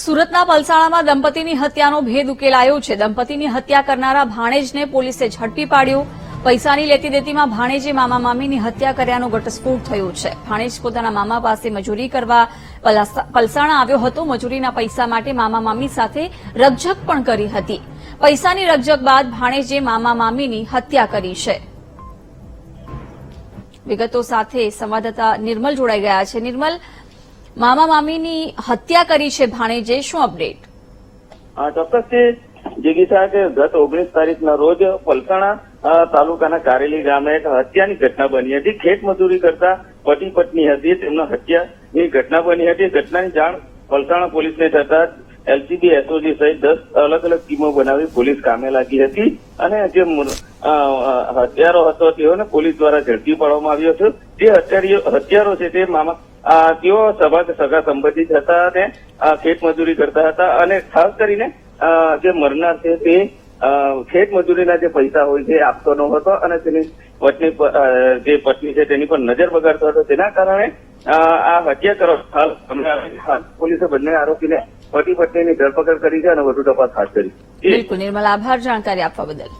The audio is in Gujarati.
સુરતના પલસાણામાં દંપતીની હત્યાનો ભેદ ઉકેલાયો છે. દંપતીની હત્યા કરનારા ભાણેજને પોલીસે ઝડપી પાડ્યો. પૈસાની લેતી દેતીમાં ભાણેજે મામા મામીની હત્યા કર્યાનો ઘટસ્ફોટ થયો છે. ભાણેજ પોતાના મામા પાસે મજૂરી કરવા પલસાણા આવ્યો હતો. મજૂરીના પૈસા માટે મામા મામી સાથે રકઝક પણ કરી હતી. પૈસાની રકઝક બાદ ભાણેજે મામા મામીની હત્યા કરી છે. વિગતો સાથે સંવાદદાતા નિર્મલ જોડાઈ ગયા છે. નિર્મલ મામા મામીની હત્યા કરી છે ભાણેજે. શું અપડેટ? હા છે. જીગીસા કે ગત ઓગણીસ તારીખના રોજ પલસાણા તાલુકાના કારેલી ગામે એક હત્યાની ઘટના બની હતી. ખેત મજૂરી કરતા પતિ પત્ની હતી. તેમના હત્યાની ઘટના બની હતી. ઘટનાની જાણ પલસાણા પોલીસને થતા એલસીબી, એસઓજી સહિત દસ અલગ અલગ ટીમો બનાવી પોલીસ કામે લાગી હતી અને જે હત્યારો હતો તેઓને પોલીસ દ્વારા ઝડપી પાડવામાં આવ્યો હતો. જે હત્યારો છે તે મામા તેઓ સભા સગા સંબંધિત હતા અને ખેત કરતા હતા અને ખાસ કરીને જે મરનાર છે તે ખેત જે પૈસા હોય છે આપતો ન હતો અને તેની પત્ની જે પત્ની છે તેની પર નજર બગાડતો હતો. તેના કારણે આ હત્યા કરો હાલ પોલીસે બંને આરોપીને પતિ પત્નીની ધરપકડ કરી છે અને વધુ તપાસ હાથ ધરી. બિલકુલ નિર્મલ, આભાર જાણકારી આપવા બદલ.